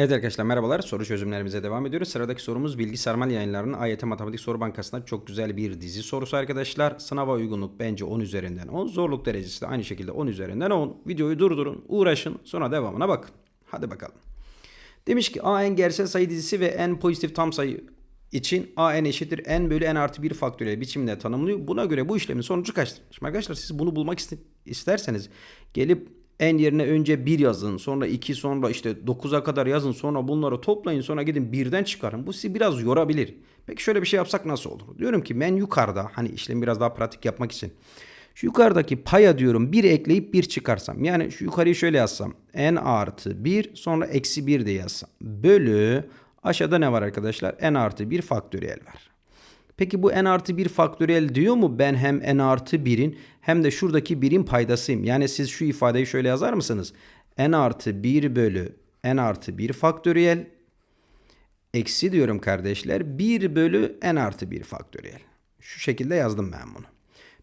Evet arkadaşlar merhabalar. Soru çözümlerimize devam ediyoruz. Sıradaki sorumuz Bilgi Sarmal Yayınları'nın AYT Matematik Soru Bankası'nda çok güzel bir dizi sorusu arkadaşlar. Sınava uygunluk bence 10 üzerinden 10. Zorluk derecesi de aynı şekilde 10 üzerinden 10. Videoyu durdurun, uğraşın, sonra devamına bakın. Hadi bakalım. Demiş ki a n gerçel sayı dizisi ve n pozitif tam sayı için a n eşittir n bölü n artı 1 faktöriyel biçiminde tanımlıyor. Buna göre bu işlemin sonucu kaçtır? Şimdi arkadaşlar siz bunu bulmak iste- isterseniz gelip n yerine önce 1 yazın sonra 2 sonra işte 9'a kadar yazın sonra bunları toplayın sonra gidin birden çıkarın. Bu sizi biraz yorabilir. Peki şöyle bir şey yapsak nasıl olur? Diyorum ki ben yukarıda hani işlemi biraz daha pratik yapmak için şu yukarıdaki paya diyorum 1 ekleyip 1 çıkarsam. Yani şu yukarıyı şöyle yazsam. n artı 1 sonra eksi 1 de yazsam. Bölü aşağıda ne var arkadaşlar? n artı 1 faktöriyel var. Peki bu n artı 1 faktöriyel diyor mu ben hem n artı 1'in hem de şuradaki 1'in paydasıyım. Yani siz şu ifadeyi şöyle yazar mısınız? n artı 1 bölü n artı 1 faktöriyel eksi diyorum kardeşler 1 bölü n artı 1 faktöriyel. Şu şekilde yazdım ben bunu.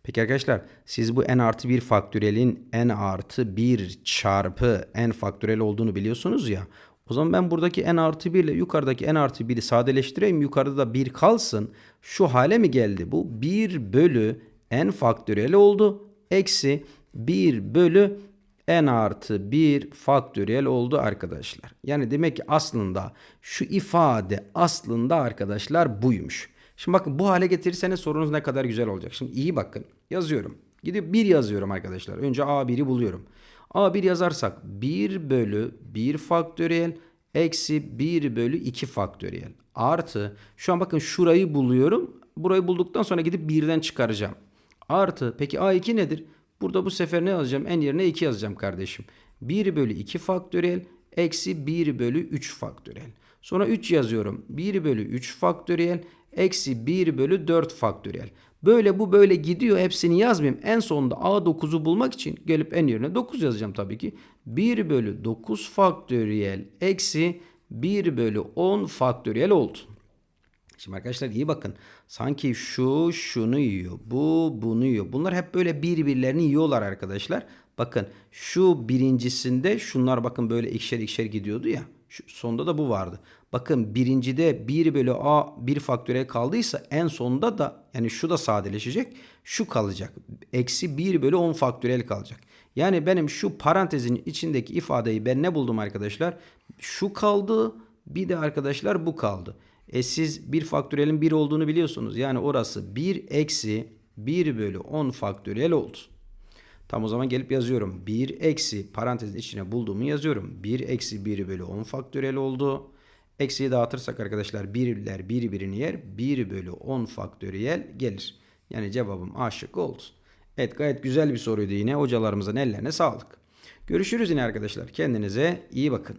Peki arkadaşlar siz bu n artı 1 faktöriyelin n artı 1 çarpı n faktöriyel olduğunu biliyorsunuz ya. O zaman ben buradaki n artı 1 ile yukarıdaki n artı 1'i sadeleştireyim. Yukarıda da 1 kalsın. Şu hale mi geldi? Bu 1 bölü n faktöriyel oldu. Eksi 1 bölü n artı 1 faktöriyel oldu arkadaşlar. Yani demek ki aslında şu ifade aslında arkadaşlar buymuş. Şimdi bakın bu hale getirirseniz sorunuz ne kadar güzel olacak. Şimdi iyi bakın. Yazıyorum. Gidip 1 yazıyorum arkadaşlar. Önce A1'i buluyorum. A1 yazarsak 1 bölü 1 faktöriyel eksi 1 bölü 2 faktöriyel artı şu an bakın şurayı buluyorum. Burayı bulduktan sonra gidip 1'den çıkaracağım. Artı peki A2 nedir? Burada bu sefer ne yazacağım? En yerine 2 yazacağım kardeşim. 1 bölü 2 faktöriyel eksi 1 bölü 3 faktöriyel. Sonra 3 yazıyorum. 1 bölü 3 faktöriyel eksi 1 bölü 4 faktöriyel. Böyle bu böyle gidiyor. Hepsini yazmayayım. En sonunda A9'u bulmak için gelip en yerine 9 yazacağım tabii ki. 1 bölü 9 faktöriyel eksi 1 bölü 10 faktöriyel oldu. Şimdi arkadaşlar iyi bakın. Sanki şu şunu yiyor. Bu bunu yiyor. Bunlar hep böyle birbirlerini yiyorlar arkadaşlar. Bakın şu birincisinde şunlar bakın böyle ikişer ikişer gidiyordu ya. Sonda da bu vardı. Bakın birincide 1 bölü a 1 faktöriyel kaldıysa en sonunda da yani şu da sadeleşecek. Şu kalacak. Eksi 1 bölü 10 faktöriyel kalacak. Yani benim şu parantezin içindeki ifadeyi ben ne buldum arkadaşlar? Şu kaldı bir de arkadaşlar bu kaldı. E siz bir faktöriyelin 1 olduğunu biliyorsunuz. Yani orası 1 eksi 1 bölü 10 faktöriyel oldu. Tam o zaman gelip yazıyorum. 1 eksi parantezin içine bulduğumu yazıyorum. 1 eksi 1 bölü 10 faktöriyel oldu. Eksiyi dağıtırsak arkadaşlar birler birbirini yer. 1 bölü 10 faktöriyel gelir. Yani cevabım A şıkkı oldu. Evet gayet güzel bir soruydu yine. Hocalarımızın ellerine sağlık. Görüşürüz yine arkadaşlar. Kendinize iyi bakın.